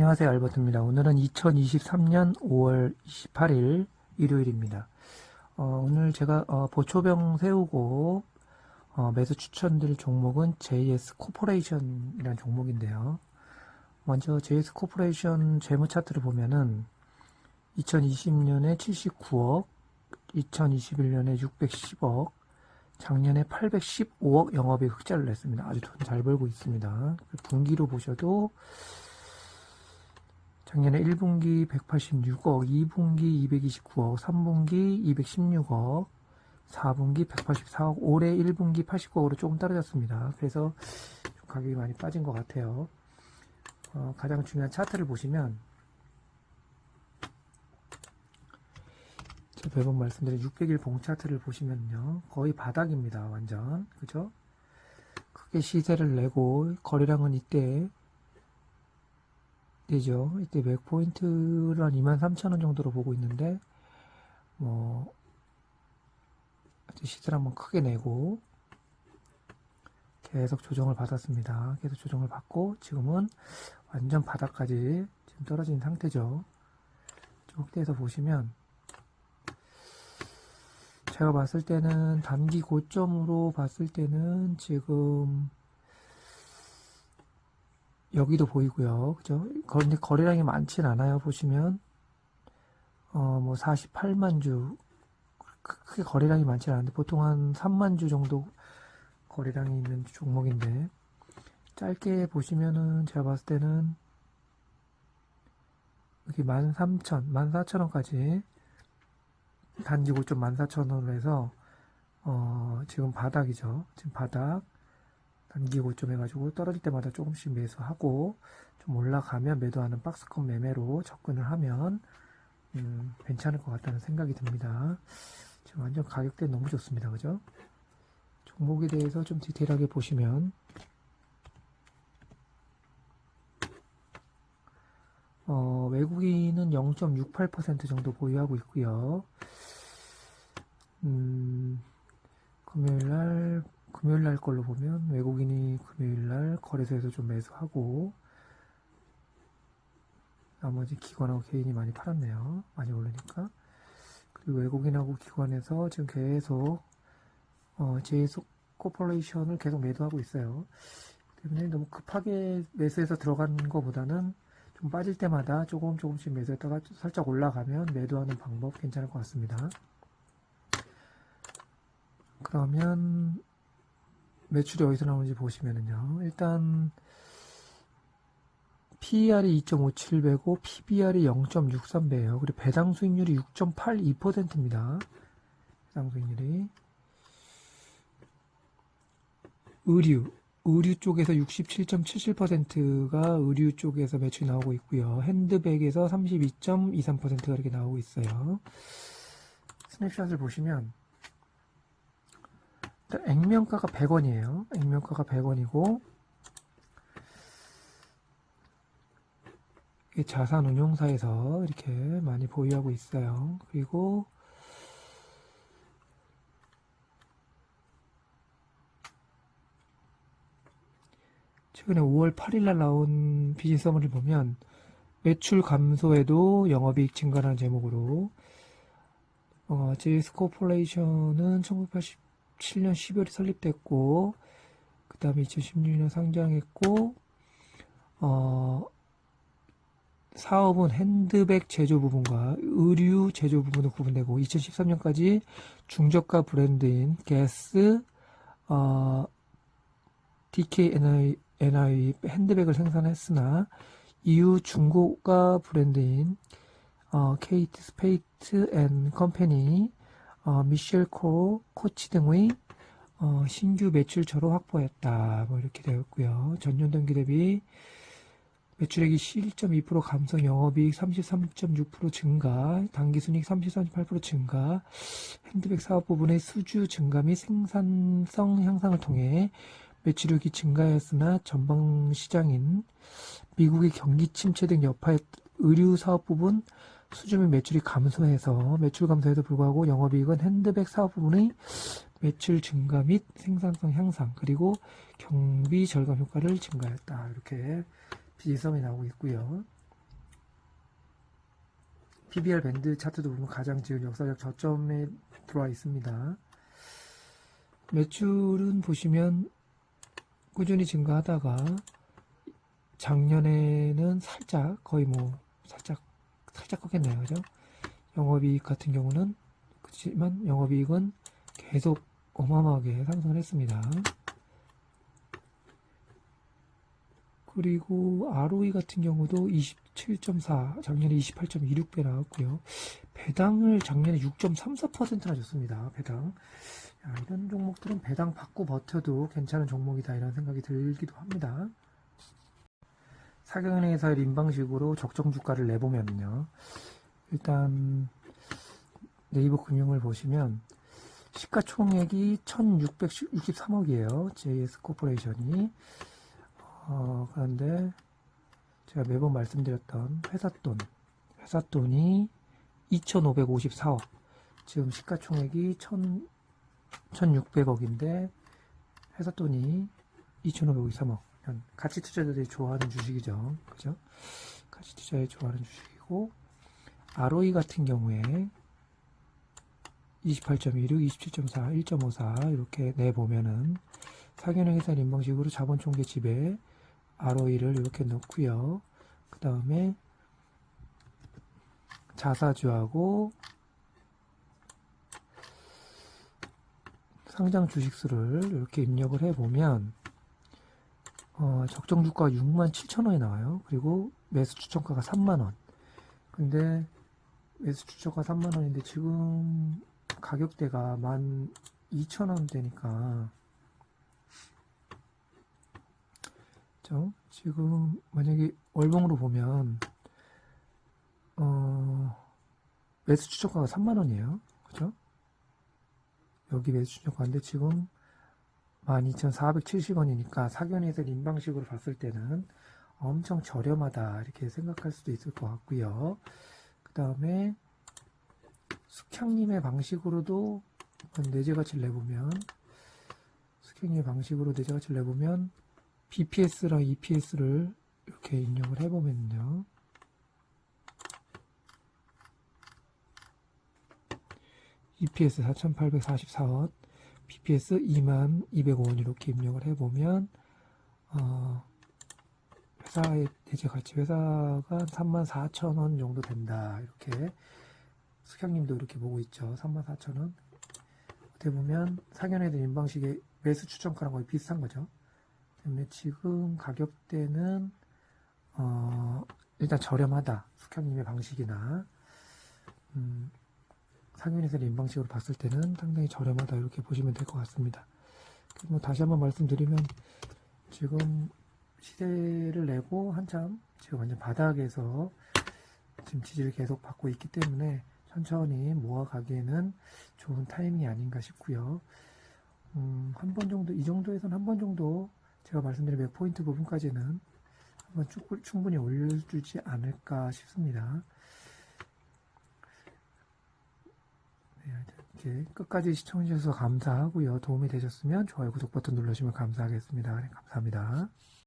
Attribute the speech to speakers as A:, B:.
A: 안녕하세요. 알버트입니다. 오늘은 2023년 5월 28일 일요일입니다. 어, 오늘 제가 어, 보초병 세우고 어, 매수 추천드릴 종목은 JS 코퍼레이션이라는 종목인데요. 먼저 JS 코퍼레이션 재무 차트를 보면은 2020년에 79억, 2021년에 610억, 작년에 815억 영업이 흑자를 냈습니다. 아주 돈 잘 벌고 있습니다. 분기로 보셔도 작년에 1분기 186억, 2분기 229억, 3분기 216억, 4분기 184억, 올해 1분기 89억으로 조금 떨어졌습니다. 그래서 좀 가격이 많이 빠진 것 같아요. 어, 가장 중요한 차트를 보시면 제가 매번 말씀드린 600일 봉 차트를 보시면요. 거의 바닥입니다. 완전. 그죠? 크게 시세를 내고 거래량은 이때 되죠. 이때 맥 포인트를 한 23,000원 정도로 보고 있는데, 뭐, 시세를 한번 크게 내고, 계속 조정을 받았습니다. 계속 조정을 받고, 지금은 완전 바닥까지 지금 떨어진 상태죠. 쪽대에서 보시면, 제가 봤을 때는 단기 고점으로 봤을 때는 지금 여기도 보이고요. 그죠? 그런데 거래량이 많진 않아요. 보시면 어 뭐 48만 주 크게 거래량이 많진 않은데 보통 한 3만 주 정도 거래량이 있는 종목인데 짧게 보시면은 제가 봤을 때는 여기 13,000, 14,000원까지 단지 고점 14,000원으로 해서 어 지금 바닥이죠. 지금 바닥 단기 고점 해가지고 떨어질 때마다 조금씩 매수하고 좀 올라가면 매도하는 박스권 매매로 접근을 하면 음, 괜찮을 것 같다는 생각이 듭니다. 지금 완전 가격대 너무 좋습니다. 그죠? 종목에 대해서 좀 디테일하게 보시면 어, 외국인은 0.68% 정도 보유하고 있고요. 음, 금요일날 금요일 날 걸로 보면 외국인이 금요일 날 거래소에서 좀 매수하고 나머지 기관하고 개인이 많이 팔았네요. 많이 오르니까. 그리고 외국인하고 기관에서 지금 계속 어, 제이소 코퍼레이션을 계속 매도하고 있어요. 때문에 너무 급하게 매수해서 들어간 것보다는 좀 빠질 때마다 조금 조금씩 매수했다가 살짝 올라가면 매도하는 방법 괜찮을 것 같습니다. 그러면 매출이 어디서 나오는지 보시면은요. 일단 PER이 2.57배고 PBR이 0.63배예요. 그리고 배당 수익률이 6.82%입니다. 배당 수익률이 의류 의류 쪽에서 67.77%가 의류 쪽에서 매출이 나오고 있고요. 핸드백에서 32.23%가 이렇게 나오고 있어요. 스냅샷을 보시면 액면가가 100원이에요. 액면가가 100원이고 자산운용사에서 이렇게 많이 보유하고 있어요. 그리고 최근에 5월 8일 날 나온 비즈니스 서머를 보면 매출 감소에도 영업이익 증가라는 제목으로 어, 제이스 코퍼레이션은 1987년 12월에 설립됐고 그 다음에 2016년 상장했고 어, 사업은 핸드백 제조 부분과 의류 제조 부분으로 구분되고 2013년까지 중저가 브랜드인 게스 어, DKNI NI 핸드백을 생산했으나 이후 중고가 브랜드인 어, 케이트 스페이트 앤 컴퍼니, 어, 미셸 코, 코치 등의 어, 신규 매출처로 확보했다. 뭐 이렇게 되었고요. 전년 동기 대비 매출액이 11.2% 감소, 영업이익 33.6% 증가, 당기순이익 33.8% 증가, 핸드백 사업 부분의 수주 증가 및 생산성 향상을 통해 매출액이 증가했으나 전방 시장인 미국의 경기 침체 등 여파에 의류 사업 부분 수주 및 매출이 감소해서 매출 감소에도 불구하고 영업이익은 핸드백 사업 부분의 매출 증가 및 생산성 향상 그리고 경비 절감 효과를 증가했다 이렇게 비지성이 나오고 있고요. PBR 밴드 차트도 보면 가장 지금 역사적 저점에 들어와 있습니다. 매출은 보시면 꾸준히 증가하다가 작년에는 살짝 거의 뭐 살짝 살짝 꺾였네요, 그죠? 영업이익 같은 경우는 그렇지만 영업이익은 계속 어마어마하게 상승을 했습니다. 그리고 ROE 같은 경우도 27.4, 작년에 28.26배 나왔고요. 배당을 작년에 6.34%나 줬습니다. 배당. 야, 이런 종목들은 배당 받고 버텨도 괜찮은 종목이다 이런 생각이 들기도 합니다. 사경은행에서 인방식으로 적정 주가를 내보면요. 일단 네이버 금융을 보시면 시가총액이 1663억이에요. JS 코퍼레이션이. 어, 그런데 제가 매번 말씀드렸던 회사 돈, 회사 돈이 2,554억. 지금 시가총액이 1,000, 1,600억인데 회사 돈이 2,553억. 가치 투자자들이 좋아하는 주식이죠. 그죠? 가치 투자에 좋아하는 주식이고 ROE 같은 경우에 28.16, 27.4, 1.54 이렇게 내보면은 사견형 회사 인방식으로 자본 총계 집에 ROE를 이렇게 넣고요. 그 다음에 자사주하고 상장 주식수를 이렇게 입력을 해보면 어, 적정 주가가 6만 7천 원이 나와요. 그리고 매수 추천가가 3만 원. 근데 매수 추천가 3만 원인데 지금 가격대가 1만 2천 원대니까? 지금 만약에 월봉으로 보면 어, 매수 추천가가 3만 원이에요. 그죠? 여기 매수 추천가인데 지금 12,470원이니까 사견에서 인방식으로 봤을 때는 엄청 저렴하다 이렇게 생각할 수도 있을 것 같고요. 그 다음에 숙향님의 방식으로도 내재가치를 내보면 숙향님의 방식으로 내재가치를 내보면 BPS랑 EPS를 이렇게 입력을 해보면요. EPS 4,844원, BPS 2만 205원 이렇게 입력을 해보면 어, 회사의 내재 가치 회사가 3만 4천 원 정도 된다. 이렇게 수경님도 이렇게 보고 있죠. 3만 4천 원. 어떻게 보면 대한 인방식의 매수 추천가랑 거의 비슷한 거죠. 때문에 지금 가격대는 어, 일단 저렴하다. 수경님의 방식이나. 음, 상윤에서 인방식으로 봤을 때는 상당히 저렴하다 이렇게 보시면 될 것 같습니다. 그리고 다시 한번 말씀드리면 지금 시세를 내고 한참 지금 완전 바닥에서 지금 지지를 계속 받고 있기 때문에 천천히 모아가기에는 좋은 타이밍이 아닌가 싶고요. 음, 한 번 정도 이 정도에서는 한번 정도 제가 말씀드린 100포인트 부분까지는 한번 충- 충분히 올려주지 않을까 싶습니다. 네, 이렇게 끝까지 시청해주셔서 감사하고요. 도움이 되셨으면 좋아요, 구독 버튼 눌러주시면 감사하겠습니다. 네, 감사합니다.